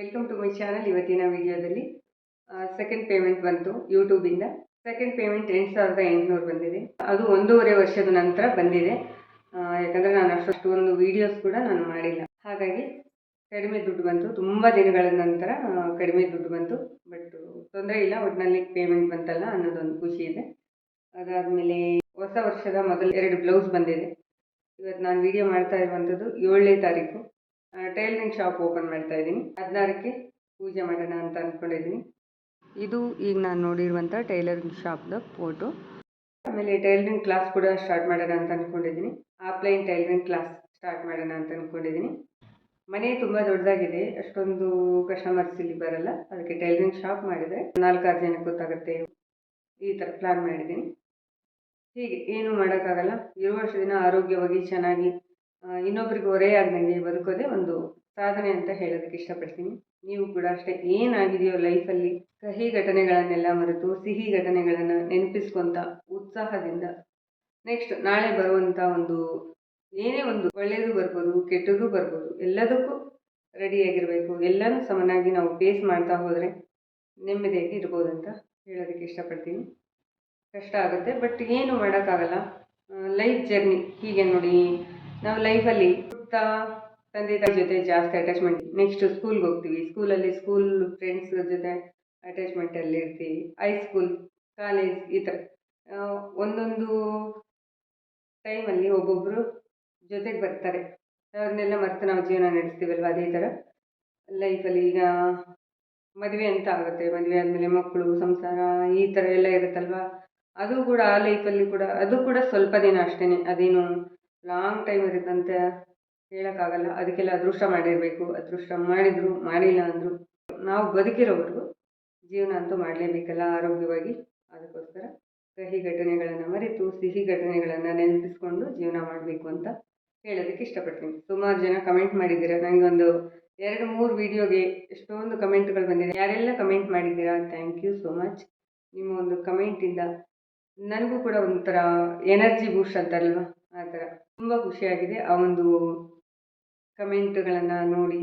Welcome to my channel ಇವತ್ತಿನ ವಿಡಿಯೋದಲ್ಲಿ. Second payment ಬಂತು ಯೂಟ್ಯೂಬಿಂದ ಸೆಕೆಂಡ್ ಪೇಮೆಂಟ್ ಎಂಟು ಸಾವಿರದ ಎಂಟುನೂರು ಬಂದಿದೆ. ಅದು ಒಂದೂವರೆ ವರ್ಷದ ನಂತರ ಬಂದಿದೆ. ಯಾಕಂದರೆ ನಾನು ಅಷ್ಟು ಒಂದು ವೀಡಿಯೋಸ್ ಕೂಡ ನಾನು ಮಾಡಿಲ್ಲ. ಹಾಗಾಗಿ ಕಡಿಮೆ ದುಡ್ಡು ಬಂತು. ತುಂಬ ದಿನಗಳ ನಂತರ ಕಡಿಮೆ ದುಡ್ಡು ಬಂತು. ಬಟ್ ತೊಂದರೆ ಇಲ್ಲ ಒಟ್ಟಿನಲ್ಲಿ ಪೇಮೆಂಟ್ ಬಂತಲ್ಲ ಅನ್ನೋದೊಂದು ಖುಷಿ ಇದೆ. ಅದಾದಮೇಲೆ ಹೊಸ ವರ್ಷದ ಮೊದಲು ಎರಡು ಬ್ಲೌಸ್ ಬಂದಿದೆ. ಇವತ್ತು ನಾನು ವಿಡಿಯೋ ಮಾಡ್ತಾ ಇರುವಂಥದ್ದು ಏಳನೇ ತಾರೀಕು. ಟೈಲರಿಂಗ್ ಶಾಪ್ ಓಪನ್ ಮಾಡ್ತಾ ಇದ್ದೀನಿ. ಹದಿನಾರಕ್ಕೆ ಪೂಜೆ ಮಾಡೋಣ ಅಂತ ಅಂದ್ಕೊಂಡಿದ್ದೀನಿ ಇದು ಈಗ ನಾನು ನೋಡಿರುವಂಥ ಟೈಲರಿಂಗ್ ಶಾಪ್ದ ಫೋಟೋ ಆಮೇಲೆ ಟೈಲರಿಂಗ್ ಕ್ಲಾಸ್ ಕೂಡ ಸ್ಟಾರ್ಟ್ ಮಾಡೋಣ ಅಂತ ಅಂದ್ಕೊಂಡಿದ್ದೀನಿ ಆಫ್ಲೈನ್ ಟೈಲರಿಂಗ್ ಕ್ಲಾಸ್ ಸ್ಟಾರ್ಟ್ ಮಾಡೋಣ ಅಂತ ಅಂದ್ಕೊಂಡಿದ್ದೀನಿ ಮನೆ ತುಂಬ ದೊಡ್ಡದಾಗಿದೆ. ಅಷ್ಟೊಂದು ಕಸ್ಟಮರ್ಸ್ ಇಲ್ಲಿ ಬರಲ್ಲ. ಅದಕ್ಕೆ ಟೈಲರಿಂಗ್ ಶಾಪ್ ಮಾಡಿದರೆ ನಾಲ್ಕಾರು ಜನಕ್ಕೆ ಗೊತ್ತಾಗುತ್ತೆ. ಈ ಥರ ಪ್ಲ್ಯಾನ್ ಮಾಡಿದ್ದೀನಿ. ಹೀಗೆ, ಏನು ಮಾಡೋಕ್ಕಾಗಲ್ಲ. ಇರುವಷ್ಟು ದಿನ ಆರೋಗ್ಯವಾಗಿ ಚೆನ್ನಾಗಿ ಇನ್ನೊಬ್ರಿಗೆ ಹೊರೆಯಾಗ್ದಂಗೆ ಬದುಕೋದೇ ಒಂದು ಸಾಧನೆ ಅಂತ ಹೇಳೋದಕ್ಕೆ ಇಷ್ಟಪಡ್ತೀನಿ. ನೀವು ಕೂಡ ಅಷ್ಟೇ ಏನಾಗಿದೆಯೋ ಲೈಫಲ್ಲಿ ಕಹಿ ಘಟನೆಗಳನ್ನೆಲ್ಲ ಮರೆತು ಸಿಹಿ ಘಟನೆಗಳನ್ನು ನೆನಪಿಸ್ಕೊಂತ ಉತ್ಸಾಹದಿಂದ ನೆಕ್ಸ್ಟ್ ನಾಳೆ ಬರುವಂಥ ಒಂದು ಏನೇ ಒಂದು ಒಳ್ಳೆಯದು ಬರ್ಬೋದು, ಕೆಟ್ಟದ್ದು ಬರ್ಬೋದು, ಎಲ್ಲದಕ್ಕೂ ರೆಡಿಯಾಗಿರಬೇಕು ಎಲ್ಲನೂ ಸಮನಾಗಿ ನಾವು ಫೇಸ್ ಮಾಡ್ತಾ ಹೋದರೆ ನೆಮ್ಮದಿಯಾಗಿ ಇರ್ಬೋದು ಅಂತ ಹೇಳೋದಕ್ಕೆ ಇಷ್ಟಪಡ್ತೀನಿ. ಕಷ್ಟ ಆಗುತ್ತೆ ಬಟ್ ಏನು ಮಾಡೋಕ್ಕಾಗಲ್ಲ. ಲೈಫ್ ಜರ್ನಿ ಹೀಗೆ ನೋಡಿ ನಾವು ಲೈಫಲ್ಲಿ ತಂದೆ ತಾಯಿ ಜೊತೆ ಜಾಸ್ತಿ ಅಟ್ಯಾಚ್ಮೆಂಟ್ ನೆಕ್ಸ್ಟ್ ಸ್ಕೂಲ್ಗೆ ಹೋಗ್ತೀವಿ. ಸ್ಕೂಲಲ್ಲಿ ಸ್ಕೂಲ್ ಫ್ರೆಂಡ್ಸ್ ಜೊತೆ ಅಟ್ಯಾಚ್ಮೆಂಟಲ್ಲಿ ಇರ್ತೀವಿ. ಹೈಸ್ಕೂಲ್ ಕಾಲೇಜ್ ಈ ಥರ ಒಂದೊಂದು ಟೈಮಲ್ಲಿ ಒಬ್ಬೊಬ್ಬರು ಜೊತೆಗೆ ಬರ್ತಾರೆ. ಅವ್ರನ್ನೆಲ್ಲ ಮರೆತು ನಾವು ಜೀವನ ನಡೆಸ್ತೀವಲ್ವ ಅದೇ ಥರ ಲೈಫಲ್ಲಿ ಈಗ ಮದುವೆ ಅಂತ ಆಗುತ್ತೆ. ಮದುವೆ ಆದಮೇಲೆ ಮಕ್ಕಳು, ಸಂಸಾರ ಈ ಥರ ಎಲ್ಲ ಇರುತ್ತಲ್ವ? ಅದು ಕೂಡ ಆ ಲೈಫಲ್ಲಿ ಕೂಡ, ಅದು ಕೂಡ ಸ್ವಲ್ಪ ದಿನ ಅಷ್ಟೇ ಅದೇನು ಲಾಂಗ್ ಟೈಮ್ ಇರುತ್ತಂತ ಹೇಳೋಕ್ಕಾಗಲ್ಲ. ಅದಕ್ಕೆಲ್ಲ ಅದೃಷ್ಟ ಮಾಡಿರಬೇಕು. ಅದೃಷ್ಟ ಮಾಡಿದ್ರು, ಮಾಡಿಲ್ಲ ಅಂದರು ನಾವು ಬದುಕಿರೋವರೆಗೂ ಜೀವನ ಅಂತೂ ಮಾಡಲೇಬೇಕಲ್ಲ ಆರೋಗ್ಯವಾಗಿ. ಅದಕ್ಕೋಸ್ಕರ ಕಹಿ ಘಟನೆಗಳನ್ನು ಮರೆತು, ಸಿಹಿ ಘಟನೆಗಳನ್ನು ನೆನಪಿಸ್ಕೊಂಡು ಜೀವನ ಮಾಡಬೇಕು ಅಂತ ಹೇಳೋದಕ್ಕೆ ಇಷ್ಟಪಡ್ತೀನಿ. ಸುಮಾರು ಜನ ಕಮೆಂಟ್ ಮಾಡಿದ್ದೀರಾ? ನನಗೊಂದು ಎರಡು, ಮೂರು ವಿಡಿಯೋಗೆ ಎಷ್ಟೊಂದು ಕಮೆಂಟ್ಗಳು ಬಂದಿದೆ. ಯಾರೆಲ್ಲ ಕಮೆಂಟ್ ಮಾಡಿದ್ದೀರಾ? ಥ್ಯಾಂಕ್ ಯು ಸೋ ಮಚ್ ನಿಮ್ಮ ಒಂದು ಕಮೆಂಟಿಂದ ನನಗೂ ಕೂಡ ಒಂಥರ ಎನರ್ಜಿ ಬೂಸ್ಟ್ ಅಂತಾರಲ್ವ? ಆ ಥರ. ತುಂಬ ಖುಷಿಯಾಗಿದೆ. ಆ ಒಂದು ಕಮೆಂಟ್ಗಳನ್ನು ನೋಡಿ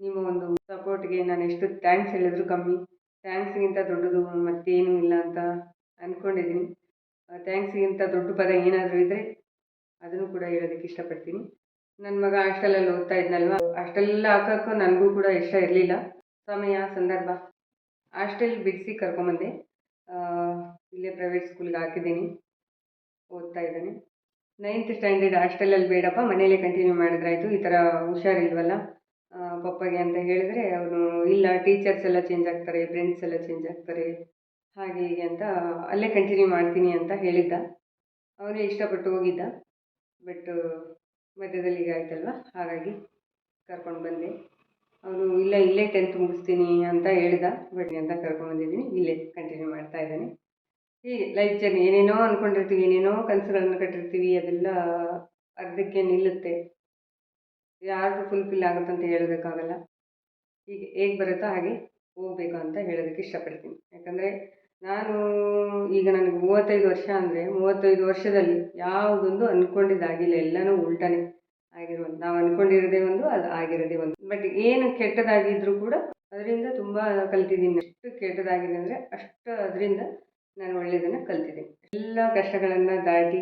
ನಿಮ್ಮ ಒಂದು ಸಪೋರ್ಟ್ಗೆ ನಾನು ಎಷ್ಟು ಥ್ಯಾಂಕ್ಸ್ ಹೇಳಿದ್ರು ಕಮ್ಮಿ. ಥ್ಯಾಂಕ್ಸ್ಗಿಂತ ದೊಡ್ಡದು ಮತ್ತೇನೂ ಇಲ್ಲ ಅಂತ ಅಂದ್ಕೊಂಡಿದ್ದೀನಿ ಥ್ಯಾಂಕ್ಸ್ಗಿಂತ ದೊಡ್ಡ ಪದ ಏನಾದರೂ ಇದ್ದರೆ ಅದನ್ನು ಕೂಡ ಹೇಳೋದಕ್ಕೆ ಇಷ್ಟಪಡ್ತೀನಿ. ನನ್ನ ಮಗ ಹಾಸ್ಟೆಲಲ್ಲಿ ಓದ್ತಾ ಇದ್ನಲ್ವ? ಅಷ್ಟೆಲ್ಲ ಹಾಕೋಕ್ಕೂ ನನಗೂ ಕೂಡ ಇಷ್ಟ ಇರಲಿಲ್ಲ. ಸಮಯ, ಸಂದರ್ಭ. ಹಾಸ್ಟೆಲ್ ಬಿಡಿಸಿ ಕರ್ಕೊಂಬಂದೆ. ಇಲ್ಲೇ ಪ್ರೈವೇಟ್ ಸ್ಕೂಲ್ಗೆ ಹಾಕಿದ್ದೀನಿ. ಓದ್ತಾ ಇದ್ದಾನೆ. ನೈನ್ತ್ ಸ್ಟ್ಯಾಂಡರ್ಡ್ ಹಾಸ್ಟೆಲಲ್ಲಿ ಬೇಡಪ್ಪ ಮನೆಯಲ್ಲೇ ಕಂಟಿನ್ಯೂ ಮಾಡಿದ್ರಾಯ್ತು ಈ ಥರ ಹುಷಾರಿಲ್ವಲ್ಲ? ಪಪ್ಪಗೆ ಅಂತ ಹೇಳಿದ್ರೆ ಅವನು, ಇಲ್ಲ ಟೀಚರ್ಸ್ ಎಲ್ಲ ಚೇಂಜ್ ಆಗ್ತಾರೆ ಫ್ರೆಂಡ್ಸ್ ಎಲ್ಲ ಚೇಂಜ್ ಆಗ್ತಾರೆ, ಹಾಗೆ ಹೀಗೆ ಅಂತ ಅಲ್ಲೇ ಕಂಟಿನ್ಯೂ ಮಾಡ್ತೀನಿ ಅಂತ ಹೇಳಿದ್ದ. ಅವನೇ ಇಷ್ಟಪಟ್ಟು ಹೋಗಿದ್ದ. ಬಟ್ ಮಧ್ಯದಲ್ಲಿ ಈಗ ಆಯ್ತಲ್ವ? ಹಾಗಾಗಿ ಕರ್ಕೊಂಡು ಬಂದೆ. ಅವನು, ಇಲ್ಲ, ಇಲ್ಲೇ ಟೆಂತ್ ಮುಗಿಸ್ತೀನಿ ಅಂತ ಹೇಳಿದ. ಬಟ್ ಅಂತ ಕರ್ಕೊಂಡು ಬಂದಿದ್ದೀನಿ, ಇಲ್ಲೇ ಕಂಟಿನ್ಯೂ ಮಾಡ್ತಾ ಇದ್ದಾನೆ. ಹೀಗೆ ಲೈಫ್ ಜರ್ನಿ ಏನೇನೋ ಅಂದ್ಕೊಂಡಿರ್ತೀವಿ ಏನೇನೋ ಕನಸುಗಳನ್ನು ಕಟ್ಟಿರ್ತೀವಿ, ಅದೆಲ್ಲ ಅರ್ಧಕ್ಕೆ ನಿಲ್ಲುತ್ತೆ. ಯಾರ್ದು ಫುಲ್ಫಿಲ್ ಆಗುತ್ತೆ ಅಂತ ಹೇಳೋದಕ್ಕಾಗಲ್ಲ. ಈಗ ಹೇಗೆ ಬರುತ್ತೋ ಹಾಗೆ ಹೋಗ್ಬೇಕು ಅಂತ ಹೇಳೋದಕ್ಕೆ ಇಷ್ಟಪಡ್ತೀನಿ. ಯಾಕಂದರೆ ನಾನು ಈಗ ನನಗೆ ಮೂವತ್ತೈದು ವರ್ಷ ಅಂದರೆ, ಮೂವತ್ತೈದು ವರ್ಷದಲ್ಲಿ ಯಾವುದೊಂದು ಅಂದ್ಕೊಂಡಿದ್ದಾಗಿಲ್ಲ ಎಲ್ಲನೂ ಉಲ್ಟಾನೆ ಆಗಿರುವಂಥ ನಾವು ಅಂದ್ಕೊಂಡಿರೋದೇ ಒಂದು, ಅದು ಆಗಿರೋದೇ ಒಂದು. ಬಟ್ ಏನು ಕೆಟ್ಟದಾಗಿದ್ದರೂ ಕೂಡ, ಅದರಿಂದ ತುಂಬ ಕಲ್ತಿದ್ದೀನಿ. ಎಷ್ಟು ಕೆಟ್ಟದಾಗಿದೆ ಅಂದರೆ ಅಷ್ಟು ಅದರಿಂದ ನಾನು ಒಳ್ಳೆಯದನ್ನು ಕಲ್ತಿದೆ ಎಲ್ಲ ಕಷ್ಟಗಳನ್ನು ದಾಟಿ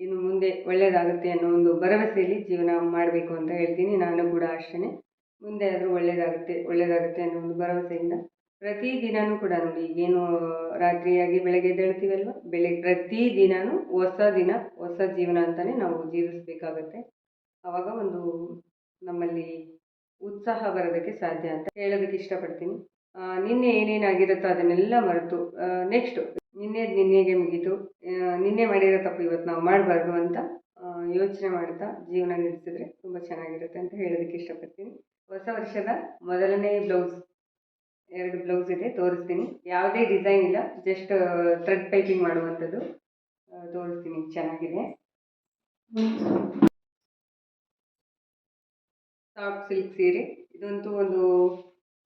ಇನ್ನು ಮುಂದೆ ಒಳ್ಳೆಯದಾಗುತ್ತೆ ಅನ್ನೋ ಒಂದು ಭರವಸೆಯಲ್ಲಿ ಜೀವನ ಮಾಡಬೇಕು ಅಂತ ಹೇಳ್ತೀನಿ. ನಾನು ಕೂಡ ಅಷ್ಟೇ ಮುಂದೆ ಆದರೂ ಒಳ್ಳೆಯದಾಗುತ್ತೆ ಒಳ್ಳೆಯದಾಗುತ್ತೆ ಅನ್ನೋ ಒಂದು ಭರವಸೆಯಿಂದ ಪ್ರತಿ ದಿನಾನೂ ಕೂಡ ನೋಡಿ, ಈಗೇನು ರಾತ್ರಿಯಾಗಿ ಬೆಳಗ್ಗೆ ಎದ್ದೇಳ್ತೀವಲ್ವ? ಬೆಳಗ್ಗೆ ಪ್ರತಿ ದಿನಾನೂ ಹೊಸ ದಿನ, ಹೊಸ ಜೀವನ ಅಂತಲೇ ನಾವು ಜೀವಿಸಬೇಕಾಗತ್ತೆ. ಆವಾಗ ಒಂದು ನಮ್ಮಲ್ಲಿ ಉತ್ಸಾಹ ಬರೋದಕ್ಕೆ ಸಾಧ್ಯ ಅಂತ ಹೇಳೋದಕ್ಕೆ ಇಷ್ಟಪಡ್ತೀನಿ. ನಿನ್ನೆ ಏನೇನಾಗಿರುತ್ತೋ ಅದನ್ನೆಲ್ಲ ಮರೆತು ನೆಕ್ಸ್ಟ್ ನಿನ್ನೆ, ನಿನ್ನೆಗೆ ಮುಗೀತು. ನಿನ್ನೆ ಮಾಡಿರೋ ತಪ್ಪು ಇವತ್ತು ನಾವು ಮಾಡಬಾರ್ದು ಅಂತ ಯೋಚನೆ ಮಾಡ್ತಾ ಜೀವನ ನಡೆಸಿದ್ರೆ ತುಂಬ ಚೆನ್ನಾಗಿರುತ್ತೆ ಅಂತ ಹೇಳೋದಕ್ಕೆ ಇಷ್ಟಪಡ್ತೀನಿ. ಹೊಸ ವರ್ಷದ ಮೊದಲನೇ ಬ್ಲೌಸ್, ಎರಡು ಬ್ಲೌಸ್ ಇದೆ, ತೋರಿಸ್ತೀನಿ. ಯಾವುದೇ ಡಿಸೈನ್ ಇಲ್ಲ, ಜಸ್ಟ್ ಥ್ರೆಡ್ ಪೈಪಿಂಗ್ ಮಾಡುವಂಥದ್ದು ತೋರಿಸ್ತೀನಿ. ಚೆನ್ನಾಗಿದೆ. ಸಾಫ್ಟ್ ಸಿಲ್ಕ್ ಸೀರೆ. ಇದಂತೂ ಒಂದು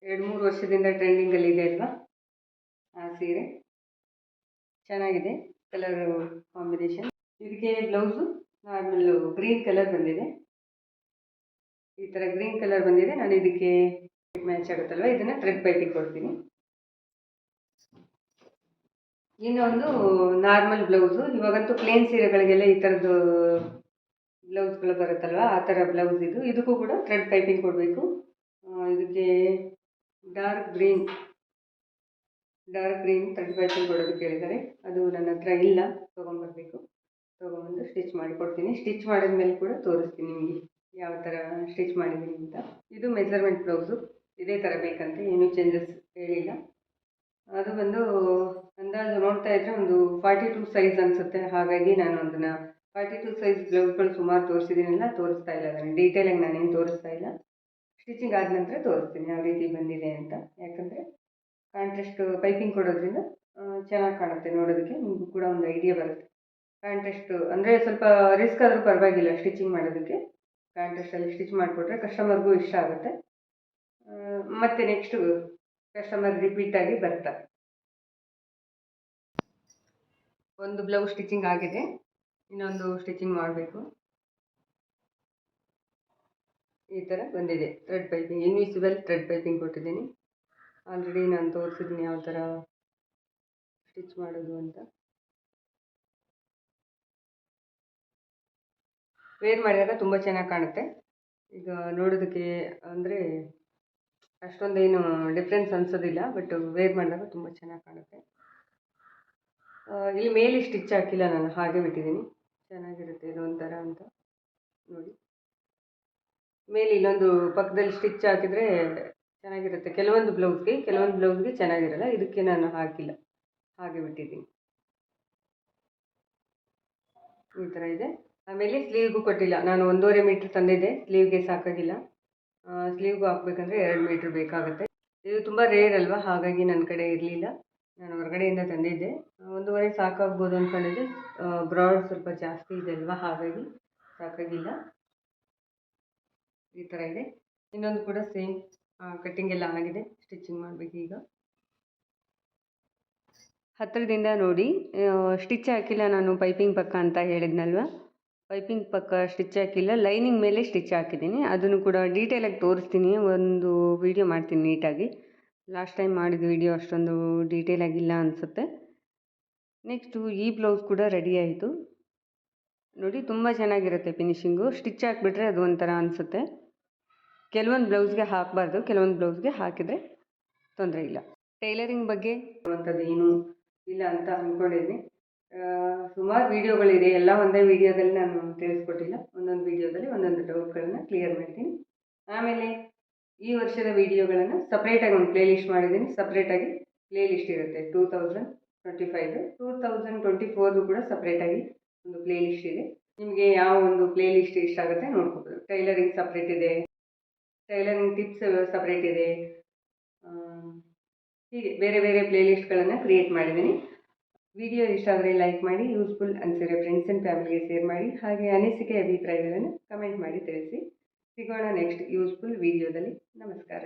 ಎರಡು, ಮೂರು ವರ್ಷದಿಂದ ಟ್ರೆಂಡಿಂಗಲ್ಲಿ ಇದೆ ಅಲ್ವಾ? ಆ ಸೀರೆ. ಚೆನ್ನಾಗಿದೆ. ಕಲರ್ ಕಾಂಬಿನೇಷನ್ ಇದಕ್ಕೆ ಬ್ಲೌಸು ನಾರ್ಮಲ್ ಗ್ರೀನ್ ಕಲರ್ ಬಂದಿದೆ. ಈ ಥರ ಗ್ರೀನ್ ಕಲರ್ ಬಂದಿದೆ. ನಾನು ಇದಕ್ಕೆ ಮ್ಯಾಚ್ ಆಗುತ್ತಲ್ವ? ಇದನ್ನು ಥ್ರೆಡ್ ಪೈಪಿಂಗ್ ಕೊಡ್ತೀನಿ. ಇನ್ನೊಂದು ನಾರ್ಮಲ್ ಬ್ಲೌಸು ಇವಾಗಂತೂ ಪ್ಲೇನ್ ಸೀರೆಗಳಿಗೆಲ್ಲ ಈ ಥರದ್ದು ಬ್ಲೌಸ್ಗಳು ಬರುತ್ತಲ್ವ? ಆ ಥರ ಬ್ಲೌಸ್ ಇದು. ಇದಕ್ಕೂ ಕೂಡ ಥ್ರೆಡ್ ಪೈಪಿಂಗ್ ಕೊಡಬೇಕು. ಇದಕ್ಕೆ dark green dark green thread piping ಕೊಡೋದು ಕೇಳಿದ್ದಾರೆ. ಅದು ನನ್ನ ಹತ್ರ ಇಲ್ಲ. ತೊಗೊಂಬರ್ಬೇಕು ತೊಗೊಂಬಂದು ಸ್ಟಿಚ್ ಮಾಡಿ ಕೊಡ್ತೀನಿ ಸ್ಟಿಚ್ ಮಾಡಿದ್ಮೇಲೆ ಕೂಡ ತೋರಿಸ್ತೀನಿ ನಿಮಗೆ ಯಾವ ಥರ ಸ್ಟಿಚ್ ಮಾಡಿದ್ದೀನಿ ಅಂತ. ಇದು ಮೆಜರ್ಮೆಂಟ್ ಬ್ಲೌಸು ಇದೇ ಥರ ಬೇಕಂತ ಏನೂ ಚೇಂಜಸ್ ಹೇಳಿಲ್ಲ. ಅದು ಬಂದು ಅಂದಾಜು ನೋಡ್ತಾ ಇದ್ದರೆ ಒಂದು ಫಾರ್ಟಿ ಟು ಸೈಜ್ ಅನಿಸುತ್ತೆ. ಹಾಗಾಗಿ ನಾನು ಅದನ್ನು ಫಾರ್ಟಿ ಟೂ ಸೈಜ್ ಬ್ಲೌಸ್ಗಳು ಸುಮಾರು ತೋರಿಸಿದ್ದೀನಲ್ಲ, ತೋರಿಸ್ತಾ ಇಲ್ಲ ಅದನ್ನು. ಡೀಟೇಲಾಗಿ ನಾನೇನು ತೋರಿಸ್ತಾ ಇಲ್ಲ. ಸ್ಟಿಚಿಂಗ್ ಆದ ನಂತರ ತೋರಿಸ್ತೀನಿ. ಯಾವ ರೀತಿ ಬಂದಿದೆ ಅಂತ. ಯಾಕಂದರೆ ಕಾಂಟ್ರಾಸ್ಟ್ ಪೈಪಿಂಗ್ ಕೊಡೋದ್ರಿಂದ ಚೆನ್ನಾಗಿ ಕಾಣುತ್ತೆ ನೋಡೋದಕ್ಕೆ, ನಿಮಗೂ ಕೂಡ ಒಂದು ಐಡಿಯಾ ಬರುತ್ತೆ. ಕಾಂಟ್ರಾಸ್ಟು ಅಂದರೆ ಸ್ವಲ್ಪ ರಿಸ್ಕ್ ಆದರೂ ಪರವಾಗಿಲ್ಲ ಸ್ಟಿಚಿಂಗ್ ಮಾಡೋದಕ್ಕೆ. ಕಾಂಟ್ರಾಸ್ಟಲ್ಲಿ ಸ್ಟಿಚ್ ಮಾಡಿಕೊಟ್ರೆ ಕಸ್ಟಮರ್ಗೂ ಇಷ್ಟ ಆಗುತ್ತೆ. ಮತ್ತು ನೆಕ್ಸ್ಟು ಕಸ್ಟಮರ್ ರಿಪೀಟಾಗಿ ಬರ್ತಾರೆ ಒಂದು ಬ್ಲೌಸ್ ಸ್ಟಿಚಿಂಗ್ ಆಗಿದೆ, ಇನ್ನೊಂದು ಸ್ಟಿಚಿಂಗ್ ಮಾಡಬೇಕು. ಈ ಥರ ಬಂದಿದೆ thread piping invisible thread piping ಕೊಟ್ಟಿದ್ದೀನಿ. ಆಲ್ರೆಡಿ ನಾನು ತೋರಿಸಿದ್ದೀನಿ ಯಾವ ಥರ ಸ್ಟಿಚ್ ಮಾಡೋದು ಅಂತ. ವೇರ್ ಮಾಡಿದಾಗ ತುಂಬ ಚೆನ್ನಾಗಿ ಕಾಣುತ್ತೆ. ಈಗ ನೋಡೋದಕ್ಕೆ ಅಂದರೆ ಅಷ್ಟೊಂದೇನು ಡಿಫ್ರೆನ್ಸ್ ಅನಿಸೋದಿಲ್ಲ ಬಟ್ ವೇರ್ ಮಾಡಿದಾಗ ತುಂಬ ಚೆನ್ನಾಗಿ ಕಾಣುತ್ತೆ. ಇಲ್ಲಿ ಮೇಲೆ ಸ್ಟಿಚ್ ಹಾಕಿಲ್ಲ ನಾನು, ಹಾಗೆ ಬಿಟ್ಟಿದ್ದೀನಿ. ಚೆನ್ನಾಗಿರುತ್ತೆ ಇದೊಂಥರ ಅಂತ ನೋಡಿ. ಮೇಲೆ ಇಲ್ಲೊಂದು ಪಕ್ಕದಲ್ಲಿ ಸ್ಟಿಚ್ ಹಾಕಿದರೆ ಚೆನ್ನಾಗಿರುತ್ತೆ. ಕೆಲವೊಂದು ಬ್ಲೌಸ್ಗೆ ಕೆಲವೊಂದು ಬ್ಲೌಸ್ಗೆ ಚೆನ್ನಾಗಿರಲ್ಲ. ಇದಕ್ಕೆ ನಾನು ಹಾಕಿಲ್ಲ. ಹಾಗೆ ಬಿಟ್ಟಿದ್ದೀನಿ. ಈ ಥರ ಇದೆ. ಆಮೇಲೆ ಸ್ಲೀವ್ಗೂ ಕೊಟ್ಟಿಲ್ಲ. ನಾನು ಒಂದೂವರೆ ಮೀಟ್ರ್ ತಂದಿದ್ದೆ. ಸ್ಲೀವ್ಗೆ ಸಾಕಾಗಿಲ್ಲ. ಸ್ಲೀವ್ಗೂ ಹಾಕ್ಬೇಕಂದ್ರೆ ಎರಡು ಮೀಟ್ರ್ ಬೇಕಾಗುತ್ತೆ. ಇದು ತುಂಬ ರೇರ್ ಅಲ್ವಾ? ಹಾಗಾಗಿ ನನ್ನ ಕಡೆ ಇರಲಿಲ್ಲ. ನಾನು ಹೊರಗಡೆಯಿಂದ ತಂದಿದ್ದೆ. ಒಂದೂವರೆ ಸಾಕಾಗ್ಬೋದು ಅಂದ್ಕೊಂಡಿದ್ದೆ ಬ್ರಾಡ್ ಸ್ವಲ್ಪ ಜಾಸ್ತಿ ಇದೆ ಅಲ್ವಾ? ಹಾಗಾಗಿ ಸಾಕಾಗಿಲ್ಲ. ಈ ಥರ ಇದೆ. ಇನ್ನೊಂದು ಕೂಡ ಸೇಮ್ ಕಟ್ಟಿಂಗ್ ಎಲ್ಲ ಆಗಿದೆ. ಸ್ಟಿಚಿಂಗ್ ಮಾಡಬೇಕು ಈಗ. ಹತ್ತಿರದಿಂದ ನೋಡಿ ಸ್ಟಿಚ್ ಹಾಕಿಲ್ಲ ನಾನು ಪೈಪಿಂಗ್ ಪಕ್ಕ ಅಂತ ಹೇಳಿದ್ನಲ್ವ? ಪೈಪಿಂಗ್ ಪಕ್ಕ ಸ್ಟಿಚ್ ಹಾಕಿಲ್ಲ. ಲೈನಿಂಗ್ ಮೇಲೆ ಸ್ಟಿಚ್ ಹಾಕಿದ್ದೀನಿ. ಅದನ್ನು ಕೂಡ ಡೀಟೇಲಾಗಿ ತೋರಿಸ್ತೀನಿ. ಒಂದು ವಿಡಿಯೋ ಮಾಡ್ತೀನಿ ನೀಟಾಗಿ. ಲಾಸ್ಟ್ ಟೈಮ್ ಮಾಡಿದ ವಿಡಿಯೋ ಅಷ್ಟೊಂದು ಡೀಟೇಲಾಗಿಲ್ಲ ಅನಿಸುತ್ತೆ. ನೆಕ್ಸ್ಟು ಈ ಬ್ಲೌಸ್ ಕೂಡ ರೆಡಿ ಆಯಿತು. ನೋಡಿ, ತುಂಬ ಚೆನ್ನಾಗಿರುತ್ತೆ ಫಿನಿಶಿಂಗು ಸ್ಟಿಚ್ ಹಾಕಿಬಿಟ್ರೆ ಅದು ಒಂಥರ ಅನಿಸುತ್ತೆ. ಕೆಲವೊಂದು ಬ್ಲೌಸ್ಗೆ ಹಾಕಬಾರ್ದು, ಕೆಲವೊಂದು ಬ್ಲೌಸ್ಗೆ ಹಾಕಿದರೆ ತೊಂದರೆ ಇಲ್ಲ. ಟೈಲರಿಂಗ್ ಬಗ್ಗೆ ಅಂಥದ್ದು ಏನು ಇಲ್ಲ ಅಂತ ಅಂದ್ಕೊಂಡಿದ್ದೀನಿ ಸುಮಾರು ವೀಡಿಯೋಗಳಿದೆ, ಎಲ್ಲ ಒಂದೇ ವೀಡಿಯೋದಲ್ಲಿ ನಾನು ತಿಳಿಸ್ಕೊಟ್ಟಿಲ್ಲ. ಒಂದೊಂದು ವೀಡಿಯೋದಲ್ಲಿ ಒಂದೊಂದು ಡೌಟ್ಗಳನ್ನು ಕ್ಲಿಯರ್ ಮಾಡ್ತೀನಿ. ಆಮೇಲೆ ಈ ವರ್ಷದ ವೀಡಿಯೋಗಳನ್ನು ಸಪ್ರೇಟಾಗಿ ಒಂದು ಪ್ಲೇ ಲಿಸ್ಟ್ ಮಾಡಿದ್ದೀನಿ. ಸಪ್ರೇಟಾಗಿ ಪ್ಲೇ ಲಿಸ್ಟ್ ಇರುತ್ತೆ, ಟೂ ತೌಸಂಡ್ ಟ್ವೆಂಟಿ ಫೈವ್ದು. ಟೂ ತೌಸಂಡ್ ಟ್ವೆಂಟಿ ಫೋರ್ದು ಕೂಡ ಸಪ್ರೇಟಾಗಿ ಒಂದು ಪ್ಲೇ ಲಿಸ್ಟ್ ಇದೆ. ನಿಮಗೆ ಯಾವ ಒಂದು ಪ್ಲೇ ಲಿಸ್ಟ್ ಇಷ್ಟ ಆಗುತ್ತೆ ನೋಡ್ಕೋಬೋದು. ಟೈಲರಿಂಗ್ ಸಪ್ರೇಟ್ ಇದೆ. ಟೈಲರಿಂಗ್ ಟಿಪ್ಸ್ ಸಪ್ರೇಟ್ ಇದೆ. ಹೀಗೆ ಬೇರೆ ಬೇರೆ ಪ್ಲೇ ಲಿಸ್ಟ್ಗಳನ್ನು ಕ್ರಿಯೇಟ್ ಮಾಡಿದ್ದೀನಿ. ವಿಡಿಯೋ ಇಷ್ಟ ಆದರೆ ಲೈಕ್ ಮಾಡಿ ಯೂಸ್ಫುಲ್ ಅನಿಸಿರೋ ಫ್ರೆಂಡ್ಸ್ ಆ್ಯಂಡ್ ಫ್ಯಾಮಿಲಿಗೆ ಶೇರ್ ಮಾಡಿ, ಹಾಗೆ ಅನಿಸಿಕೆ ಅಭಿಪ್ರಾಯಗಳನ್ನು ಕಮೆಂಟ್ ಮಾಡಿ ತಿಳಿಸಿ. ಸಿಗೋಣ ನೆಕ್ಸ್ಟ್ ಯೂಸ್ಫುಲ್ ವಿಡಿಯೋದಲ್ಲಿ ನಮಸ್ಕಾರ.